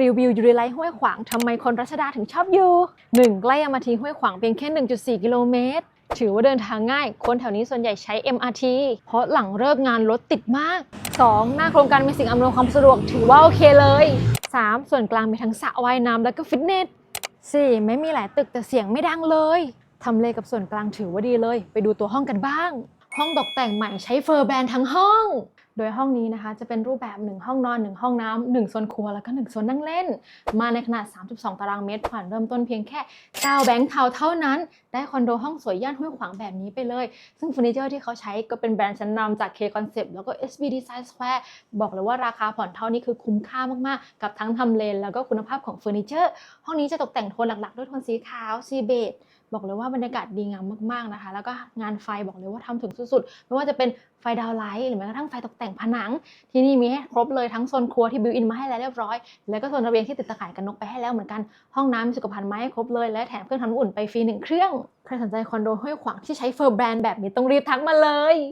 รีวิวยูริไลห้วยขวางทำไมคนรัชดาถึงชอบอยู่ 1. ใกล้ MRT ห้วยขวางเพียงแค่ 1.4 กิโลเมตร ถือว่าเดินทางง่าย คนแถวนี้ส่วนใหญ่ใช้ MRT เพราะหลังเลิกงานรถติดมาก 2. หน้าโครงการมีสิ่งอำนวยความสะดวกถือว่าโอเคเลย 3. ส่วนกลางมีทั้งสระว่ายน้ำและก็ฟิตเนส 4. ไม่มีหลายตึกแต่เสียงไม่ดังเลยทำเลกับส่วนกลางถือว่าดีเลย ไปดูตัวห้องกันบ้าง ห้องตกแต่งใหม่ใช้เฟอร์แบรนด์ทั้งห้องโดยห้องนี้นะคะจะเป็นรูปแบบ 1 ห้องนอน 1 ห้องน้ำ1โซนครัวแล้วก็1โซนนั่งเล่น มาในขนาด 32 ตารางเมตรผ่อนเริ่มต้นเพียงแค่9แบงค์เทาเท่านั้น ได้คอนโดห้องสวยย่านห้วยขวางแบบนี้ไปเลย ซึ่งเฟอร์นิเจอร์ที่เขาใช้ก็เป็นแบรนด์ชั้นนำจาก K Concept แล้วก็ SB Design Square บอกเลยว่าราคาผ่อนเท่านี้คือคุ้มค่ามากๆ กับทั้งทำเลนแล้วก็คุณภาพของเฟอร์นิเจอร์ ห้องนี้จะตกแต่งโทนหลักๆ ด้วยโทนสีขาวสีเบจบอกเลยว่าบรรยากาศดีงามมากๆนะคะ แล้วก็งานไฟบอกเลยว่าทำถึงสุดๆ ไม่ว่าจะเป็น ไฟดาวไลท์หรือแม้กระทั่งไฟตกแต่งผนัง ที่นี่มีให้ครบเลยทั้งโซนครัวที่บิวอินมาให้แล้วเรียบร้อย แล้วก็โซนระเบียงที่ติดตะข่ายกันนกไปให้แล้วเหมือนกันห้องน้ำมีสุขภัณฑ์มาให้ครบเลยและแถมเครื่องทำน้ำอุ่นไปฟรีหนึ่งเครื่องใครสนใจคอนโดห้วยขวางที่ใช้เฟอร์แบรนด์แบบนี้ต้องรีบทักมาเลย